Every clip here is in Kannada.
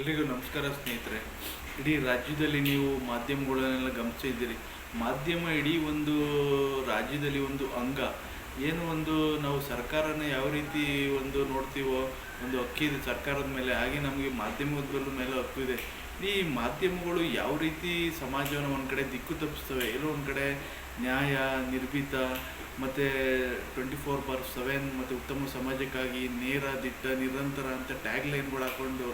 ಎಲ್ರಿಗೂ ನಮಸ್ಕಾರ ಸ್ನೇಹಿತರೆ. ಇಡೀ ರಾಜ್ಯದಲ್ಲಿ ನೀವು ಮಾಧ್ಯಮಗಳನ್ನೆಲ್ಲ ಗಮನಿಸಿದ್ದೀರಿ ಮಾಧ್ಯಮ ಇಡೀ ಒಂದು ರಾಜ್ಯದಲ್ಲಿ ಒಂದು ಅಂಗ. ಏನು ಒಂದು ನಾವು ಸರ್ಕಾರನ ಯಾವ ರೀತಿ ಒಂದು ನೋಡ್ತೀವೋ, ಒಂದು ಹಕ್ಕಿ ಇದೆ ಸರ್ಕಾರದ ಮೇಲೆ, ಹಾಗೆ ನಮಗೆ ಮಾಧ್ಯಮದ ಮೇಲೆ ಹಕ್ಕು ಇದೆ. ಈ ಮಾಧ್ಯಮಗಳು ಯಾವ ರೀತಿ ಸಮಾಜವನ್ನು ಒಂದು ಕಡೆ ದಿಕ್ಕು ತಪ್ಪಿಸ್ತವೆ ಎಲ್ಲೋ ಒಂದು ಕಡೆ ನ್ಯಾಯ, ನಿರ್ಭೀತ, ಮತ್ತು ಟ್ವೆಂಟಿ ಫೋರ್ ಬಾರ್ ಸೆವೆನ್ ಮತ್ತು ಉತ್ತಮ ಸಮಾಜಕ್ಕಾಗಿ ನೇರ, ದಿಟ್ಟ, ನಿರಂತರ ಅಂತ ಟ್ಯಾಗ್ ಲೈನ್ಗಳು ಹಾಕೊಂಡು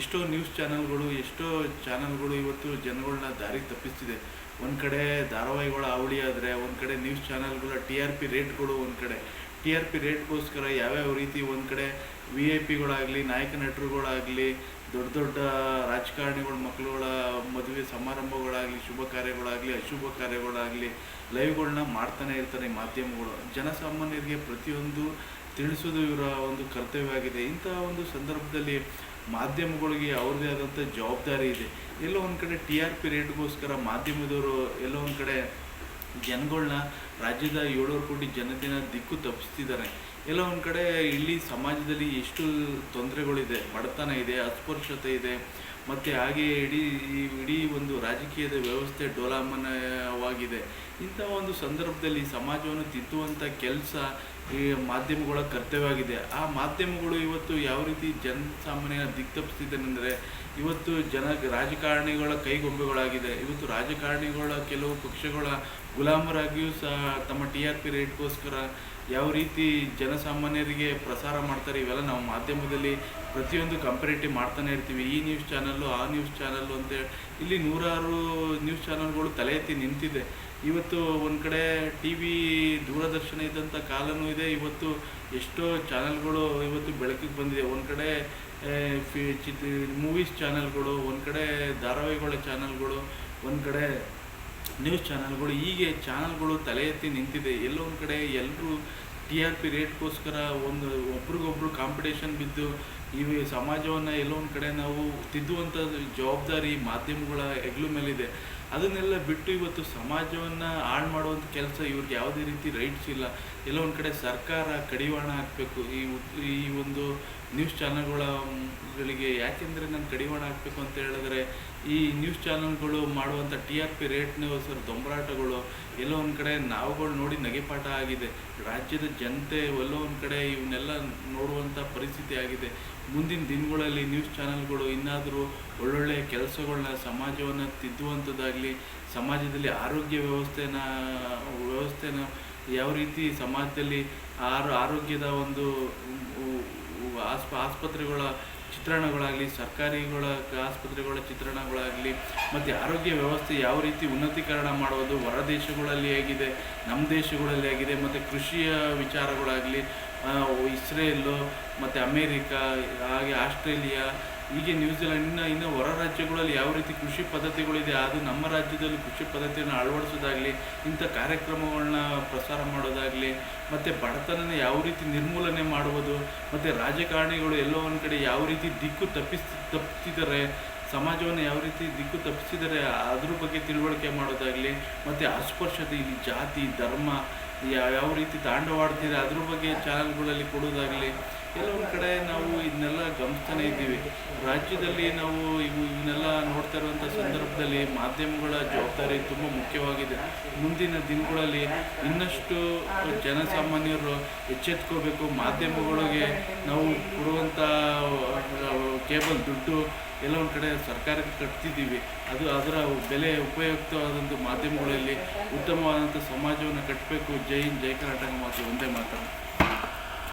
ಎಷ್ಟೋ ನ್ಯೂಸ್ ಚಾನಲ್ಗಳು ಎಷ್ಟೋ ಚಾನಲ್ಗಳು ಇವತ್ತು ಜನಗಳನ್ನ ದಾರಿ ತಪ್ಪಿಸ್ತಿದೆ. ಒಂದು ಕಡೆ ಧಾರಾವಾಹಿಗಳ ಅವಳಿ ಆದರೆ, ಒಂದು ಕಡೆ ನ್ಯೂಸ್ ಚಾನಲ್ಗಳ ಟಿ ಆರ್ ಪಿ ರೇಟ್ಗಳು ಒಂದು ಕಡೆ. ಟಿ ಆರ್ ಪಿ ರೇಟ್ಗೋಸ್ಕರ ಯಾವ್ಯಾವ ರೀತಿ ಒಂದು ಕಡೆ ವಿ ಐ ಪಿಗಳಾಗಲಿ ನಾಯಕ ನಟರುಗಳಾಗಲಿ ದೊಡ್ಡ ದೊಡ್ಡ ರಾಜಕಾರಣಿಗಳ, ಮಕ್ಕಳುಗಳ ಮದುವೆ ಸಮಾರಂಭಗಳಾಗಲಿ, ಶುಭ ಕಾರ್ಯಗಳಾಗಲಿ, ಅಶುಭ ಕಾರ್ಯಗಳಾಗಲಿ ಲೈವ್ಗಳನ್ನ ಮಾಡ್ತಾನೆ ಇರ್ತಾರೆ ಮಾಧ್ಯಮಗಳು. ಜನಸಾಮಾನ್ಯರಿಗೆ ಪ್ರತಿಯೊಂದು ತಿಳಿಸೋದು ಇವರ ಒಂದು ಕರ್ತವ್ಯ ಆಗಿದೆ ಇಂತಹ ಒಂದು ಸಂದರ್ಭದಲ್ಲಿ ಮಾಧ್ಯಮಗಳಿಗೆ ಅವ್ರದ್ದೇ ಆದಂಥ ಜವಾಬ್ದಾರಿ ಇದೆ. ಎಲ್ಲೋ ಒಂದು ಕಡೆ ಟಿ ಆರ್ ಪಿ ರೇಟ್ಗೋಸ್ಕರ ಮಾಧ್ಯಮದವರು ಎಲ್ಲೋ ಒಂದು ಕಡೆ ಜನಗಳನ್ನ ರಾಜ್ಯದ ಏಳುವರೆ ಕೋಟಿ ಜನತೆನ ದಿಕ್ಕು ತಪ್ಪಿಸ್ತಿದ್ದಾರೆ. ಎಲ್ಲ ಒಂದು ಕಡೆ ಇಲ್ಲಿ ಸಮಾಜದಲ್ಲಿ ಎಷ್ಟು ತೊಂದರೆಗಳಿದೆ, ಬಡತನ ಇದೆ, ಅಸ್ಪೃಶ್ಯತೆ ಇದೆ ಮತ್ತು ಹಾಗೆ ಇಡೀ ಈ ಇಡೀ ಒಂದು ರಾಜಕೀಯದ ವ್ಯವಸ್ಥೆ ಡೋಲಾಮನವಾಗಿದೆ. ಇಂಥ ಒಂದು ಸಂದರ್ಭದಲ್ಲಿ ಸಮಾಜವನ್ನು ತಿದ್ದುವಂಥ ಕೆಲಸ ಈ ಮಾಧ್ಯಮಗಳ ಕರ್ತವ್ಯವಾಗಿದೆ. ಆ ಮಾಧ್ಯಮಗಳು ಇವತ್ತು ಯಾವ ರೀತಿ ಜನಸಾಮಾನ್ಯ ದಿಕ್ತಪ್ಪಿಸ್ತಿದ್ದೇನೆಂದರೆ ಇವತ್ತು ಜನ ರಾಜಕಾರಣಿಗಳ ಕೈಗೊಂಬೆಗಳಾಗಿದೆ. ಇವತ್ತು ರಾಜಕಾರಣಿಗಳ ಕೆಲವು ಪಕ್ಷಗಳ ಗುಲಾಮರಾಗಿಯೂ ಸಹ ತಮ್ಮ ಟಿ ಆರ್ ಪಿ ರೇಟ್ಗೋಸ್ಕರ ಯಾವ ರೀತಿ ಜನಸಾಮಾನ್ಯರಿಗೆ ಪ್ರಸಾರ ಮಾಡ್ತಾರೆ, ಇವೆಲ್ಲ ನಾವು ಮಾಧ್ಯಮದಲ್ಲಿ ಪ್ರತಿಯೊಂದು ಕಂಪೇರಿಟಿವ್ ಮಾಡ್ತಾನೆ ಇರ್ತೀವಿ. ಈ ನ್ಯೂಸ್ ಚಾನಲ್ಲು ಆ ನ್ಯೂಸ್ ಚಾನಲ್ಲು ಅಂತೇಳಿ ಇಲ್ಲಿ ನೂರಾರು ನ್ಯೂಸ್ ಚಾನಲ್ಗಳು ತಲೆ ಎತ್ತಿ ನಿಂತಿದೆ. ಇವತ್ತು ಒಂದು ಕಡೆ ಟಿ ವಿ ದೂರದರ್ಶನ ಇದ್ದಂಥ ಕಾಲನೂ ಇದೆ. ಇವತ್ತು ಎಷ್ಟೋ ಚಾನಲ್ಗಳು ಇವತ್ತು ಬೆಳಕಿಗೆ ಬಂದಿದೆ. ಒಂದು ಕಡೆ ಫಿ ಮೂವೀಸ್ ಚಾನಲ್ಗಳು ಒಂದು ಕಡೆ ಧಾರಾವಾಹಿಗಳ ಚಾನಲ್ಗಳು ಒಂದು ಕಡೆ ನ್ಯೂಸ್ ಚಾನಲ್ಗಳು ಹೀಗೆ ಚಾನಲ್ಗಳು ತಲೆ ಎತ್ತಿ ನಿಂತಿದೆ. ಎಲ್ಲೊಂದು ಕಡೆ ಎಲ್ಲರೂ ಟಿ ಆರ್ ಪಿ ರೇಟ್ಗೋಸ್ಕರ ಒಂದು ಒಬ್ರಿಗೊಬ್ರು ಕಾಂಪಿಟೇಷನ್ ಬಿದ್ದು ಇವು ಸಮಾಜವನ್ನು ಎಲ್ಲೋ ಒಂದು ಕಡೆ ನಾವು ತಿದ್ದುವಂಥ ಜವಾಬ್ದಾರಿ ಮಾಧ್ಯಮಗಳ ಹೆಗ್ಲು ಮೇಲಿದೆ. ಅದನ್ನೆಲ್ಲ ಬಿಟ್ಟು ಇವತ್ತು ಸಮಾಜವನ್ನು ಹಾಳು ಮಾಡುವಂಥ ಕೆಲಸ ಇವ್ರಿಗೆ ಯಾವುದೇ ರೀತಿ ರೈಟ್ಸ್ ಇಲ್ಲ. ಎಲ್ಲೋ ಒಂದು ಕಡೆ ಸರ್ಕಾರ ಕಡಿವಾಣ ಹಾಕಬೇಕು. ಈ ಈ ಒಂದು ನ್ಯೂಸ್ ಚಾನಲ್ಗಳಿಗೆ ಯಾಕೆಂದರೆ ನಾನು ಕಡಿವಾಣ ಹಾಕಬೇಕು ಅಂತ ಹೇಳಿದ್ರೆ, ಈ ನ್ಯೂಸ್ ಚಾನಲ್ಗಳು ಮಾಡುವಂಥ ಟಿ ಆರ್ ಪಿ ರೇಟ್ನಗೋಸ್ಕರ ದೊಂಬರಾಟಗಳು, ಎಲ್ಲೋ ಒಂದು ಕಡೆ ನಾವುಗಳು ನೋಡಿ ನಗೆಪಾಠ ಆಗಿದೆ. ರಾಜ್ಯದ ಜನತೆ ಎಲ್ಲೋ ಒಂದು ಕಡೆ ಇವನ್ನೆಲ್ಲ ನೋಡುವಂಥ ಪರಿಸ್ಥಿತಿ ಆಗಿದೆ. ಮುಂದಿನ ದಿನಗಳಲ್ಲಿ ನ್ಯೂಸ್ ಚಾನಲ್ಗಳು ಇನ್ನಾದರೂ ಒಳ್ಳೊಳ್ಳೆ ಕೆಲಸಗಳನ್ನ ಸಮಾಜವನ್ನು ತಿದ್ದುವಂಥದ್ದಾಗಲಿ ಸಮಾಜದಲ್ಲಿ ಆರೋಗ್ಯ ವ್ಯವಸ್ಥೆನ ವ್ಯವಸ್ಥೆನ ಯಾವ ರೀತಿ ಸಮಾಜದಲ್ಲಿ ಆರೋ, ಆರೋಗ್ಯದ ಒಂದು ಆಸ್ಪ, ಆಸ್ಪತ್ರೆಗಳ ಚಿತ್ರಣಗಳಾಗಲಿ, ಸರ್ಕಾರಿಗಳ ಆಸ್ಪತ್ರೆಗಳ ಚಿತ್ರಣಗಳಾಗಲಿ, ಮತ್ತು ಆರೋಗ್ಯ ವ್ಯವಸ್ಥೆ ಯಾವ ರೀತಿ ಉನ್ನತೀಕರಣ ಮಾಡೋದು ಹೊರ ದೇಶಗಳಲ್ಲಿ ಆಗಿದೆ ನಮ್ಮ ದೇಶಗಳಲ್ಲಿ ಆಗಿದೆ ಮತ್ತು ಕೃಷಿಯ ವಿಚಾರಗಳಾಗಲಿ ಇಸ್ರೇಲು, ಮತ್ತು ಅಮೇರಿಕಾ, ಹಾಗೆ ಆಸ್ಟ್ರೇಲಿಯಾ ಹೀಗೆ ನ್ಯೂಜಿಲೆಂಡ್ ಇನ್ನು ಇನ್ನು ಹೊರ ರಾಜ್ಯಗಳಲ್ಲಿ ಯಾವ ರೀತಿ ಕೃಷಿ ಪದ್ಧತಿಗಳಿದೆ, ಅದು ನಮ್ಮ ರಾಜ್ಯದಲ್ಲಿ ಕೃಷಿ ಪದ್ಧತಿಯನ್ನು ಅಳವಡಿಸೋದಾಗಲಿ, ಇಂಥ ಕಾರ್ಯಕ್ರಮಗಳನ್ನ ಪ್ರಸಾರ ಮಾಡೋದಾಗಲಿ, ಮತ್ತು ಬಡತನನ ಯಾವ ರೀತಿ ನಿರ್ಮೂಲನೆ ಮಾಡುವುದು, ಮತ್ತು ರಾಜಕಾರಣಿಗಳು ಎಲ್ಲೋ ಒಂದು ಕಡೆ ಯಾವ ರೀತಿ ದಿಕ್ಕು ತಪ್ಪಿಸ್ ತಪ್ಪಿಸಿದ್ದಾರೆ ಸಮಾಜವನ್ನು ಯಾವ ರೀತಿ ದಿಕ್ಕು ತಪ್ಪಿಸಿದರೆ ಅದ್ರ ಬಗ್ಗೆ ತಿಳುವಳಿಕೆ ಮಾಡೋದಾಗಲಿ, ಮತ್ತು ಅಸ್ಪರ್ಶತೆ, ಇಲ್ಲಿ ಜಾತಿ, ಧರ್ಮ, ಯಾವ ಯಾವ ರೀತಿ ತಾಂಡವಾಡ್ತಿದೆ ಅದ್ರ ಬಗ್ಗೆ ಚಾನಲ್ಗಳಲ್ಲಿ ಕೊಡೋದಾಗಲಿ ಒಂದು ಕಡೆ ನಾವು ಇದನ್ನೆಲ್ಲ ಗಮನಿಸ್ತಾನೆ ಇದ್ದೀವಿ. ರಾಜ್ಯದಲ್ಲಿ ನಾವು ಇವು ಇವನ್ನೆಲ್ಲ ನೋಡ್ತಾ ಇರುವಂಥ ಸಂದರ್ಭದಲ್ಲಿ ಮಾಧ್ಯಮಗಳ ಜವಾಬ್ದಾರಿ ತುಂಬ ಮುಖ್ಯವಾಗಿದೆ. ಮುಂದಿನ ದಿನಗಳಲ್ಲಿ ಇನ್ನಷ್ಟು ಜನಸಾಮಾನ್ಯರು ಎಚ್ಚೆತ್ಕೋಬೇಕು. ಮಾಧ್ಯಮಗಳಿಗೆ ನಾವು ಕೊಡುವಂಥ ಕೇಬಲ್ ದುಡ್ಡು ಒಂದು ಕಡೆ ಸರ್ಕಾರಕ್ಕೆ ಕಟ್ತಿದ್ದೀವಿ. ಅದು ಅದರ ಬೆಲೆ ಉಪಯುಕ್ತವಾದಂಥ ಮಾಧ್ಯಮಗಳಲ್ಲಿ ಉತ್ತಮವಾದಂಥ ಸಮಾಜವನ್ನು ಕಟ್ಟಬೇಕು ಜೈ ಹಿಂದ್, ಜೈ ಕರ್ನಾಟಕ ಮಾತು. ಒಂದೇ ಮಾತನ್ನು.